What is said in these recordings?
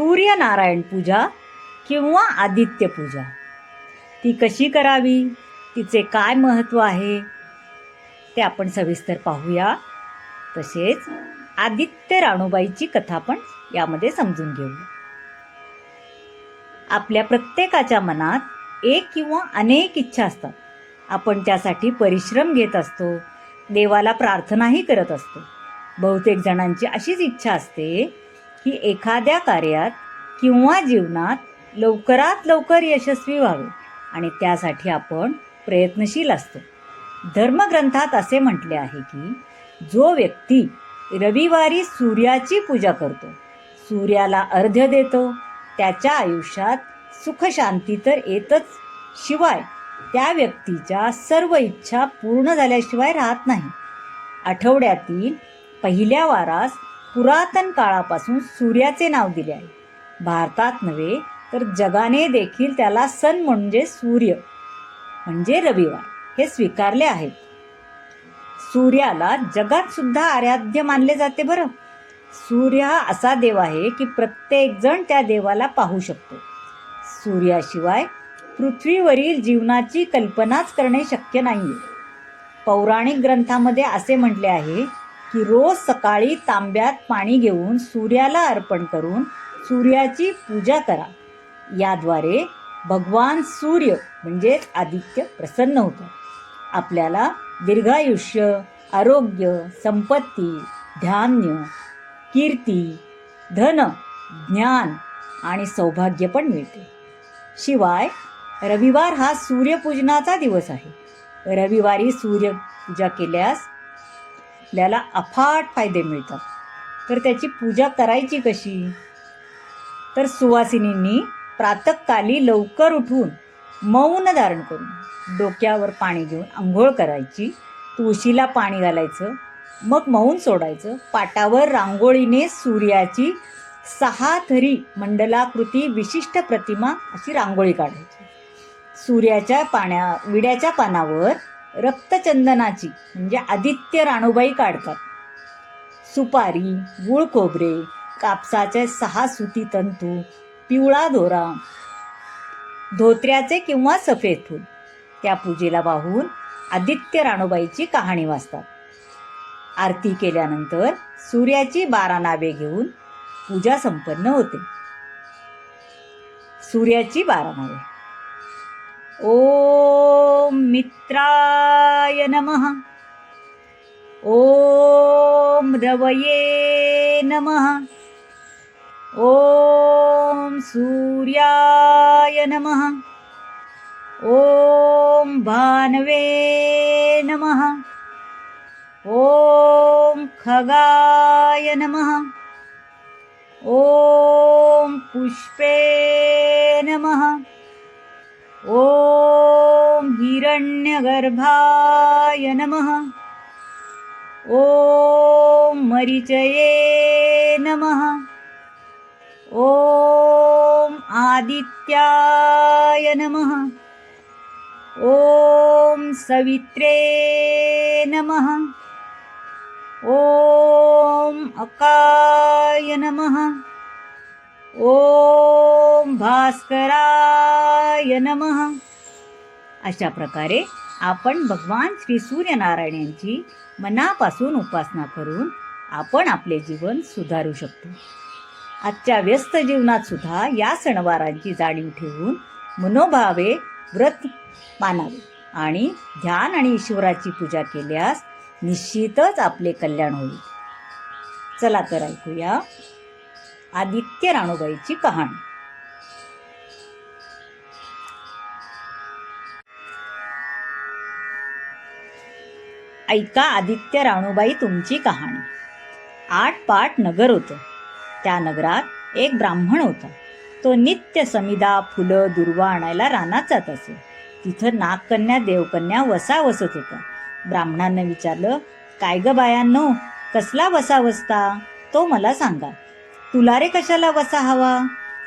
सूर्यनारायण पूजा किंवा आदित्य पूजा. ती कशी करावी? तिचे काय महत्त्व आहे? ते आपण सविस्तर पाहूया. तसेच आदित्य राणूबाईची कथा पण यामध्ये समजून घेऊ. आपल्या प्रत्येकाच्या मनात एक किंवा अनेक इच्छा असतात. आपण त्यासाठी परिश्रम घेत असतो. देवाला प्रार्थनाही करत असतो. बहुतेक जणांची अशीच इच्छा असते की एखाद्या कार्यात किंवा जीवनात लवकरात लवकर यशस्वी व्हावे आणि त्यासाठी आपण प्रयत्नशील असतो. धर्मग्रंथात असे म्हटले आहे की जो व्यक्ती रविवारी सूर्याची पूजा करतो सूर्याला अर्ध्य देतो त्याच्या आयुष्यात सुखशांती तर येतच. शिवाय त्या व्यक्तीच्या सर्व इच्छा पूर्ण झाल्याशिवाय राहत नाही. आठवड्यातील पहिल्या वारास पुरातन काळापासून सूर्याचे नाव दिले आहे. भारतात नव्हे तर जगाने देखील त्याला सण म्हणजे सूर्य म्हणजे रविवार हे स्वीकारले आहेत. सूर्याला जगात सुद्धा आराध्य मानले जाते बरं. सूर्य हा असा देव आहे की प्रत्येक जण त्या देवाला पाहू शकतो. सूर्याशिवाय पृथ्वीवरील जीवनाची कल्पनाच करणे शक्य नाही पौराणिक ग्रंथामध्ये असे म्हटले आहे की रोज सकाळी तांब्यात पाणी घेऊन सूर्याला अर्पण करून सूर्याची पूजा करा. याद्वारे भगवान सूर्य म्हणजेच आदित्य प्रसन्न होतो. आपल्याला दीर्घायुष्य आरोग्य संपत्ती धान्य कीर्ती धन ज्ञान आणि सौभाग्य पण मिळते. शिवाय रविवार हा सूर्यपूजनाचा दिवस आहे. रविवारी सूर्यपूजा केल्यास आपल्याला अफाट फायदे मिळतात. तर त्याची पूजा करायची कशी? तर सुवासिनींनी प्रातकाली लवकर उठून मौन धारण करून डोक्यावर पाणी घेऊन आंघोळ करायची तुळशीला पाणी घालायचं मग मौन सोडायचं. पाटावर रांगोळीने सूर्याची सहा थरी मंडलाकृती विशिष्ट प्रतिमा अशी रांगोळी काढायची. सूर्याच्या पाण्या विड्याच्या पानावर रक्तचंदनाची म्हणजे आदित्य राणूबाई काढतात सुपारी गुळ खोबरे कापसाचे सहा सुती तंतू पिवळा दोरा धोत्र्याचे किंवा सफेद फूल. त्या पूजेला वाहून आदित्य राणूबाईची कहाणी वाचतात. आरती केल्यानंतर सूर्याची बारा नावे घेऊन पूजा संपन्न होते. सूर्याची बारा नावे. ओम मित्राय नमः। ओम रवये नमः। ओम सूर्याय नमः। ओम भानवे नमः। ओम खगाय नमः। ओम पुष्पे नमः ॐ हिरण्यगर्भाय नमः। ॐ मरिचये नमः। ॐ आदित्याय नमः। ॐ सवित्रे नमः। ॐ अकाय नमः ओम भास्कराय नमः. अशा प्रकारे आपण भगवान श्री सूर्यनारायण यांची मनापासून उपासना करून आपण आपले जीवन सुधारू शकतो. आजच्या व्यस्त जीवनात सुद्धा या सणवारांची जाणीव ठेवून मनोभावे व्रत मानावे आणि ध्यान आणि ईश्वराची पूजा केल्यास निश्चितच आपले कल्याण होईल. चला तर ऐकूया आदित्य राणूबाईची कहाणी. ऐका आदित्य राणूबाई तुमची कहाणी. आठ पाट नगर होतं. त्या नगरात एक ब्राह्मण होता. तो नित्य समिदा फुलं दुर्वा आणायला रानात जात असे. तिथं नागकन्या देवकन्या वसा वसत होता ब्राह्मणांना विचारलं काय ग बायांनो कसला वसा वसता तो मला सांगा. तुला रे कशाला वसा हवा?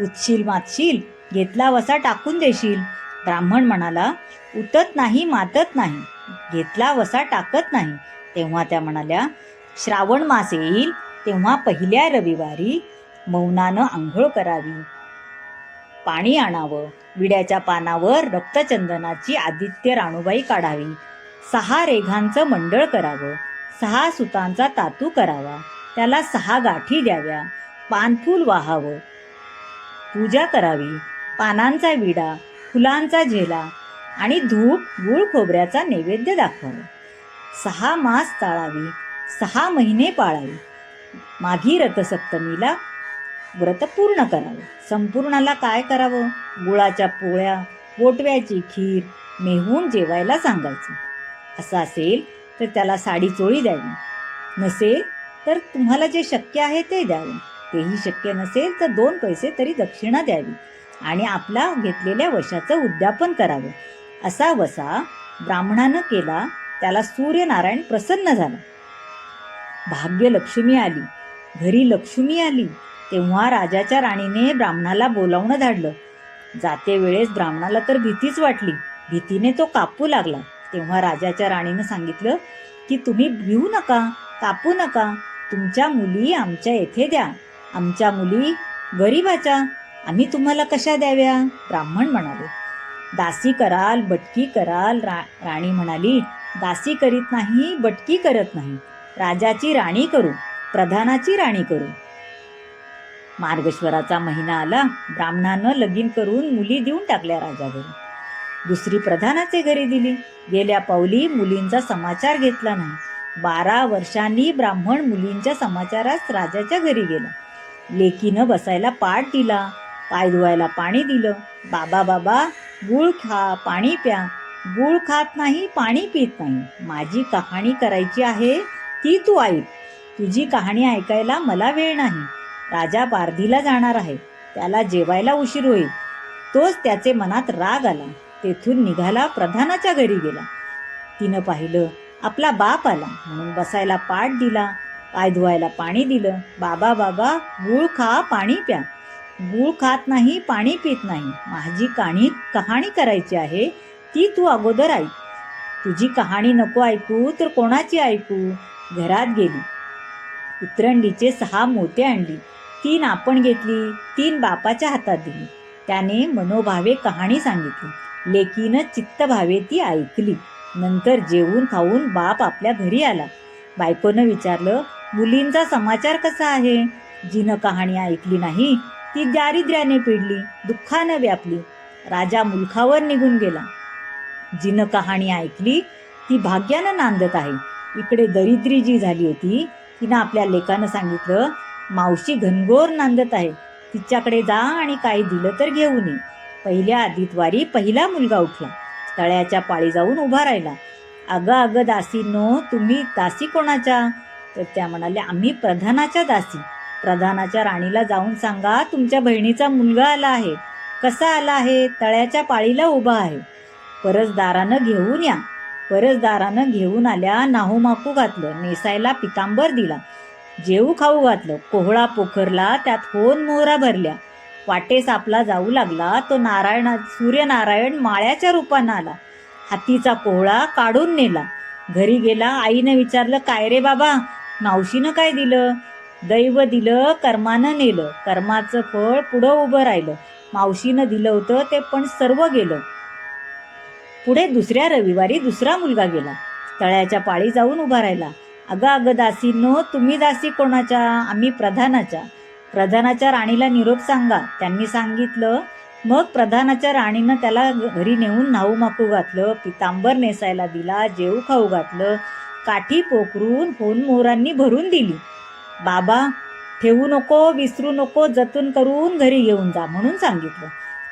उतशील मातशील घेतला वसा टाकून देशील. ब्राह्मण म्हणाला उतत नाही मातत नाही. घेतला वसा टाकत नाही. तेव्हा त्या म्हणाल्या श्रावण मास येईल तेव्हा पहिल्या रविवारी मौनानं आंघोळ करावी. पाणी आणावं. विड्याच्या पानावर रक्तचंदनाची आदित्य राणूबाई काढावी. सहा रेघांचं मंडळ करावं. सहा सुतांचा तातू करावा. त्याला सहा गाठी द्याव्या. पानफूल वाहावं. पूजा करावी. पानांचा विडा फुलांचा झेला आणि धूप गुळ खोबऱ्याचा नैवेद्य दाखवावा सहा मास चाळावी. सहा महिने पाळावी. माघी रथसप्तमीला व्रत पूर्ण करावं. संपूर्णाला काय करावं? गुळाच्या पोळ्या गोटव्याची खीर मेहून जेवायला सांगायचं. असं असेल तर त्याला साडी चोळी द्यावी. नसेल तर तुम्हाला जे शक्य आहे ते द्यावं. तेही शक्य नसेल तर दोन पैसे तरी दक्षिणा द्यावी आणि आपला घेतलेल्या वशाचं उद्यापन करावं. असा वसा ब्राह्मणानं केला त्याला सूर्यनारायण प्रसन्न झाला. भाग्यलक्ष्मी आली. घरी लक्ष्मी आली. तेव्हा राजाच्या राणीने ब्राह्मणाला बोलावणं धाडलं. जाते वेळेस ब्राह्मणाला तर भीतीच वाटली. भीतीने तो कापू लागला. तेव्हा राजाच्या राणीनं सांगितलं की तुम्ही भिवू नका कापू नका. तुमच्या मुली आमच्या येथे द्या. आमच्या मुली गरीबाच्या आम्ही तुम्हाला कशा द्याव्या? ब्राह्मण म्हणाले. दासी कराल बटकी कराल रा राणी म्हणाली दासी करीत नाही बटकी करत नाही. राजाची राणी करू प्रधानाची राणी करू. मार्गेश्वराचा महिना आला ब्राह्मणानं लगीन करून मुली देऊन टाकल्या राजाघरी. दुसरी प्रधानाचे घरी दिली. गेल्या पावली मुलींचा समाचार घेतला नाही. बारा वर्षांनी ब्राह्मण मुलींच्या समाचारास राजाच्या घरी गेला. लेकीनं बसायला पाठ दिला पाय धुवायला पाणी दिलं. बाबा बाबा गुळ खा पाणी प्या. गुळ खात नाही पाणी पित नाही. माझी कहाणी करायची आहे ती तू ऐक. तुझी कहाणी ऐकायला मला वेळ नाही. राजा बारधीला जाणार आहे. त्याला जेवायला उशीर होईल. तोच त्याचे मनात राग आला. तेथून निघाला प्रधानाच्या घरी गेला. तिनं पाहिलं आपला बाप आला. म्हणून बसायला पाठ दिला. पाय धुवायला पाणी दिलं. बाबा बाबा गूळ खा पाणी प्या. गूळ खात नाही पाणी पित नाही. माझी कहाणी कहाणी करायची आहे ती तू अगोदर ऐक. तुझी कहाणी नको ऐकू तर कोणाची ऐकू? घरात गेली. उतरंडीचे सहा मोते आणली. तीन आपण घेतली तीन बापाच्या हातात दिली. त्याने मनोभावे कहाणी सांगितली. लेकीनं चित्तभावे ती ऐकली. नंतर जेवून खाऊन बाप आपल्या घरी आला. बायकोनं विचारलं मुलींचा समाचार कसा आहे? जिनं कहाणी ऐकली नाही ती दारिद्र्याने पिडली दुःखानं व्यापली. राजा मुलखावर निघून गेला. जिनं कहाणी ऐकली ती भाग्यानं नांदत आहे. इकडे दरिद्री जी झाली होती. तिनं आपल्या लेकानं सांगितलं मावशी घनघोर नांदत आहे. तिच्याकडे जा आणि काही दिलं तर घेऊन ये. पहिल्या आदितवारी पहिला मुलगा उठला. तळ्याच्या पाळी जाऊन उभा राहिला. अगं अगं दासीनो तुम्ही दासी कोणाच्या? तर त्या म्हणाल्या आम्ही प्रधानाच्या दासी. प्रधानाच्या राणीला जाऊन सांगा तुमच्या बहिणीचा मुलगा आला आहे. कसा आला आहे? तळ्याच्या पाळीला उभा आहे. परसदारानं घेऊन या. परसदारानं घेऊन आल्या नाहूमाकू घातलं नेसायला पितांबर दिला. जेऊ खाऊ घातलं कोहळा पोखरला त्यात होन मोहरा भरल्या. वाटेस आपला जाऊ लागला तो नारायण सूर्यनारायण माळ्याच्या रूपानं आला. हातीचा कोहळा काढून नेला. घरी गेला आईनं विचारलं काय रे बाबा? मावशीनं काय दिलं? दैव दिलं कर्मानं नेलं. कर्माचं फळ पुढं उभं राहिलं. मावशीनं दिलं होतं ते पण सर्व गेलं. पुढे दुसऱ्या रविवारी दुसरा मुलगा गेला. तळ्याच्या पाळी जाऊन उभा राहिला. अगं अगं दासीनो तुम्ही दासी कोणाच्या? आम्ही प्रधानाच्या. प्रधानाच्या राणीला निरोप सांगा. त्यांनी सांगितलं. मग प्रधानाच्या राणीनं त्याला घरी नेऊन न्हाऊ माकू घातलं पितांबर नेसायला दिला जेऊ खाऊ घातलं. काठी पोखरून होन मोहरांनी भरून दिली. बाबा ठेवू नको विसरू नको जतन करून घरी घेऊन जा म्हणून सांगितलं.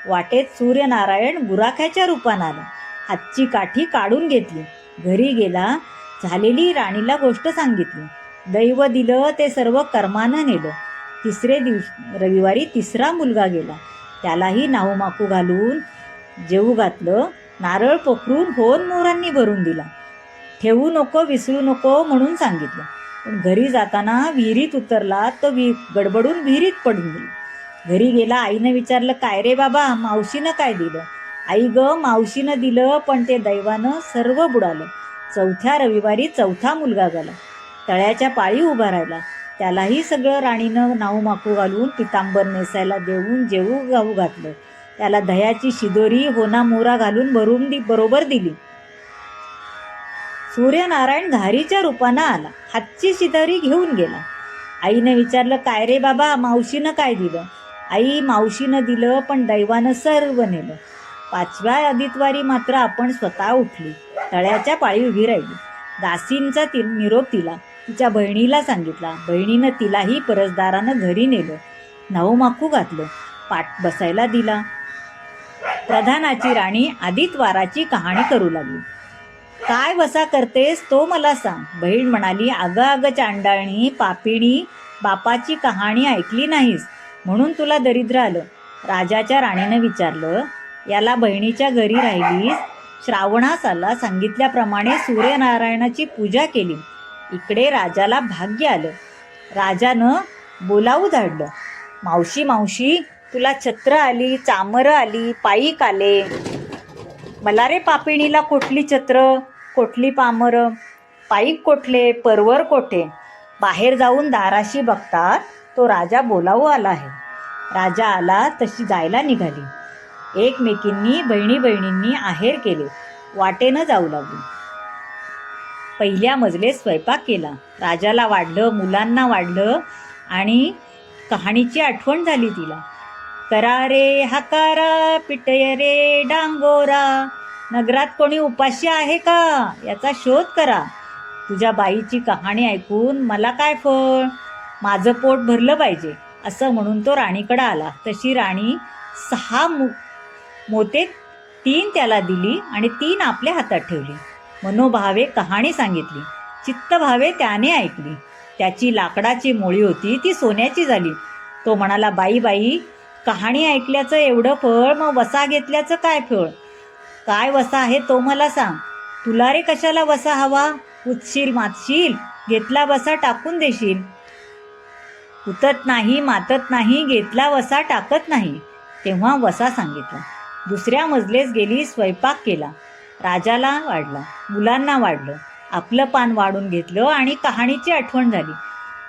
वाटेत सूर्यनारायण गुराख्याच्या रूपानं आला. हातची काठी काढून घेतली. घरी गेला झालेली राणीला गोष्ट सांगितली. दैव दिलं ते सर्व कर्मानं नेलं. तिसरे दिवस रविवारी तिसरा मुलगा गेला. त्यालाही नाहूमाकू घालून जेवू घातलं. नारळ पोखरून होन मोहरांनी भरून दिला. ठेवू नको विसरू नको म्हणून सांगितलं. पण घरी जाताना विहिरीत उतरला तर वि गडबडून विहिरीत पडून गेला. घरी गेला आईनं विचारलं काय रे बाबा मावशीनं काय दिलं? आई ग मावशीनं दिलं पण ते दैवानं सर्व बुडालं. चौथ्या रविवारी चौथा मुलगा झाला. तळ्याच्या पाळी उभा राहिला. त्यालाही सगळं राणीनं नाऊ माकू घालून पितांबर नेसायला देऊन जेवू गाऊ घातलं. त्याला दह्याची शिदोरी होना मोरा घालून भरून दि बरोबर दिली. सूर्यनारायण घारीच्या रूपानं आला. हातची शितारी घेऊन गेला. आईनं विचारलं काय रे बाबा मावशीनं काय दिलं? आई मावशीनं दिलं पण दैवानं सर्व नेलं. पाचव्या आदितवारी मात्र आपण स्वतः उठली. तळ्याच्या पाळी उभी राहिली. दासींचा ति निरोप तिला. तिच्या बहिणीला सांगितला. बहिणीनं तिलाही परसदारानं घरी नेलं. नवमाखू घातलं. पाठ बसायला दिला. प्रधानाची राणी आदितवाराची कहाणी करू लागली. काय वसा करतेस तो मला सांग. बहीण म्हणाली अगं अगं चांडाळणी पापिणी बापाची कहाणी ऐकली नाहीस. म्हणून तुला दरिद्र आलं. राजाच्या राणीनं विचारलं याला बहिणीच्या घरी राहिलीस? श्रावणास आला सांगितल्याप्रमाणे सूर्यनारायणाची पूजा केली. इकडे राजाला भाग्य आलं. राजानं बोलावू धाडलं मावशी मावशी तुला छत्र आली चामरं आली पायीक आले. मला रे पापिणीला कुठली छत्र? कोठली पामरं? पाईक कोठले? परवर कोठे? बाहेर जाऊन दाराशी बघतात तो राजा बोलावू आला आहे. राजा आला तशी जायला निघाली. एकमेकींनी बहिणी बहिणींनी आहेर केले. वाटेनं जाऊ लागली. पहिल्या मजले स्वयंपाक केला. राजाला वाढलं मुलांना वाढलं आणि कहाणीची आठवण झाली तिला. करा रे हकारा पिटय रे डांगोरा नगरात कोणी उपाशी आहे का? याचा शोध करा. तुझ्या बाईची कहाणी ऐकून मला काय फळ? माझं पोट भरलं पाहिजे असं म्हणून तो राणीकडं आला. तशी राणी सहा मो मोते तीन त्याला दिली आणि तीन आपल्या हातात ठेवली. मनोभावे कहाणी सांगितली. चित्तभावे त्याने ऐकली. त्याची लाकडाची मोळी होती ती सोन्याची झाली. तो म्हणाला बाई बाई कहाणी ऐकल्याचं एवढं फळ मग वसा घेतल्याचं काय फळ? काय वसा आहे तो मला सांग. तुला रे कशाला वसा हवा? उचशील मातशील? घेतला वसा टाकून देशील. उतत नाही मातत नाही घेतला वसा टाकत नाही. तेव्हा वसा सांगितला. दुसऱ्या मजलेस गेली स्वयंपाक केला. राजाला वाढला मुलांना वाढलं. आपलं पान वाढून घेतलं आणि कहाणीची आठवण झाली.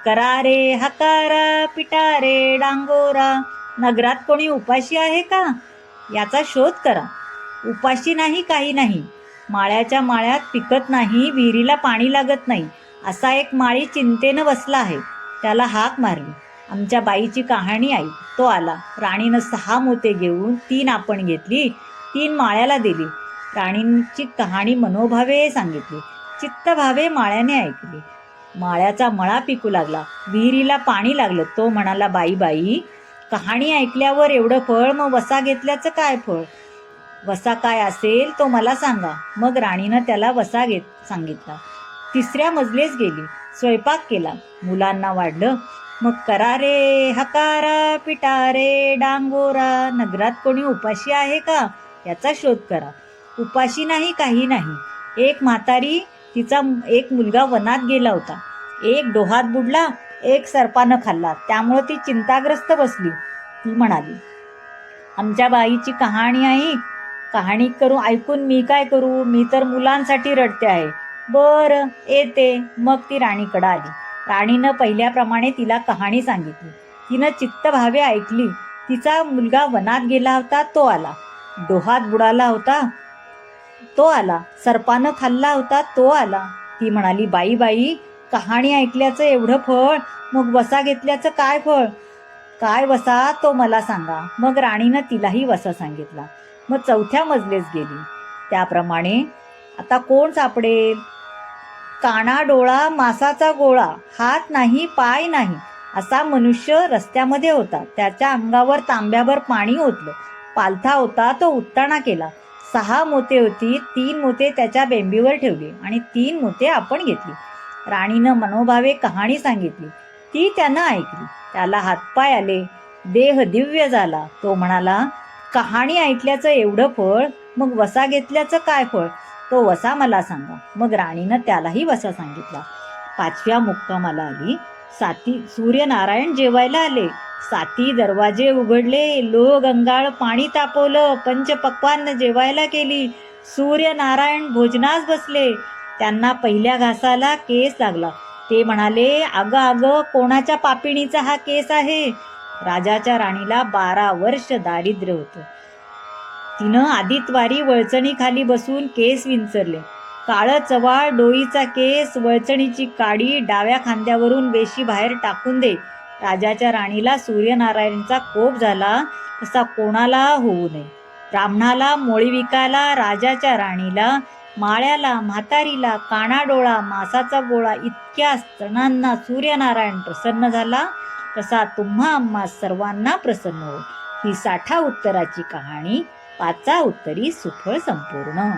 करारे हकारा पिटारे डांगोरा. नगरात कोणी उपाशी आहे का? याचा शोध करा. उपाशी नाही काही नाही. माळ्याच्या माळ्यात पिकत नाही विहिरीला पाणी लागत नाही. असा एक माळी चिंतेनं बसला आहे. त्याला हाक मारली. आमच्या बाईची कहाणी आई. तो आला. राणीनं सहा मोते घेऊन तीन आपण घेतली तीन माळ्याला दिली. राणींची कहाणी मनोभावे सांगितली. चित्तभावे माळ्याने ऐकली. माळ्याचा मळा पिकू लागला. विहिरीला पाणी लागलं. तो म्हणाला बाई बाई कहाणी ऐकल्यावर एवढं फळ मग वसा घेतल्याचं काय फळ? वसा काय असेल तो मला सांगा. मग राणीनं त्याला वसा घेत सांगितला. तिसऱ्या मजलेस गेली. स्वयंपाक केला. मुलांना वाढलं. मग करा रे हकारा पिटारे डांगोरा. नगरात कोणी उपाशी आहे का? याचा शोध करा. उपाशी नाही काही नाही. एक म्हातारी तिचा एक मुलगा वनात गेला होता. एक डोहात बुडला एक सर्पानं खाल्ला. त्यामुळं ती चिंताग्रस्त बसली. ती म्हणाली आमच्या बाईची कहाणी आहे कहाणी करू ऐकून मी काय करू? मी तर मुलांसाठी रडते आहे. बरं येते. मग ती राणीकडं आली. राणीनं पहिल्याप्रमाणे तिला कहाणी सांगितली. तिनं चित्तभावे ऐकली. तिचा मुलगा वनात गेला होता तो आला. डोहात बुडाला होता तो आला. सर्पानं खाल्ला होता तो आला. ती म्हणाली बाई बाई कहाणी ऐकल्याचं एवढं फळ मग वसा घेतल्याचं काय फळ? काय वसा? तो मला सांगा. मग राणीनं तिलाही वसा सांगितला. मग चौथ्या मजलेस गेली. त्याप्रमाणे आता कोण सापडेल? काना डोळा मासाचा गोळा हात नाही पाय नाही असा मनुष्य रस्त्यामध्ये होता. त्याच्या अंगावर तांब्याभर पाणी ओतलं. पालथा होता तो उत्ताणा केला. सहा मोते होती तीन मोते त्याच्या बेंबीवर ठेवली आणि तीन मोते आपण घेतली. राणीनं मनोभावे कहाणी सांगितली. ती त्यानं ऐकली. त्याला हातपाय आले. देह दिव्य झाला. तो म्हणाला कहाणी ऐकल्याचं एवढं फळ मग वसा घेतल्याचं काय फळ? तो वसा मला सांगा. मग राणीनं त्यालाही वसा सांगितला. पाचव्या मुक्कामाला आली. साती सूर्यनारायण जेवायला आले. साती दरवाजे उघडले. लो गंगाळ पाणी तापवलं. पंचपक्वान्न जेवायला केली सूर्यनारायण भोजनास बसले. त्यांना पहिल्या घासाला केस लागला. ते म्हणाले अगं अगं कोणाच्या पापिणीचा हा केस आहे? राजाच्या राणीला बारा वर्ष दारिद्र्य होतं. तिनं आदितवारी वळचणीखाली बसून केस विंचरले. काळं चवाळ डोईचा केस वळचणीची काडी डाव्या खांद्यावरून वेशी बाहेर टाकून दे. राजाच्या राणीला सूर्यनारायणचा कोप झाला तसा कोणाला होऊ नये. ब्राह्मणाला मोळीविकाला राजाच्या राणीला माळ्याला म्हातारीला कानाडोळा मासाचा गोळा इतक्या जणांना सूर्यनारायण प्रसन्न झाला. तसा तुम्हा आम्हा सर्वांना प्रसन्न हो ही साठा उत्तराची कहाणी पाचा उत्तरी सुफळ संपूर्ण.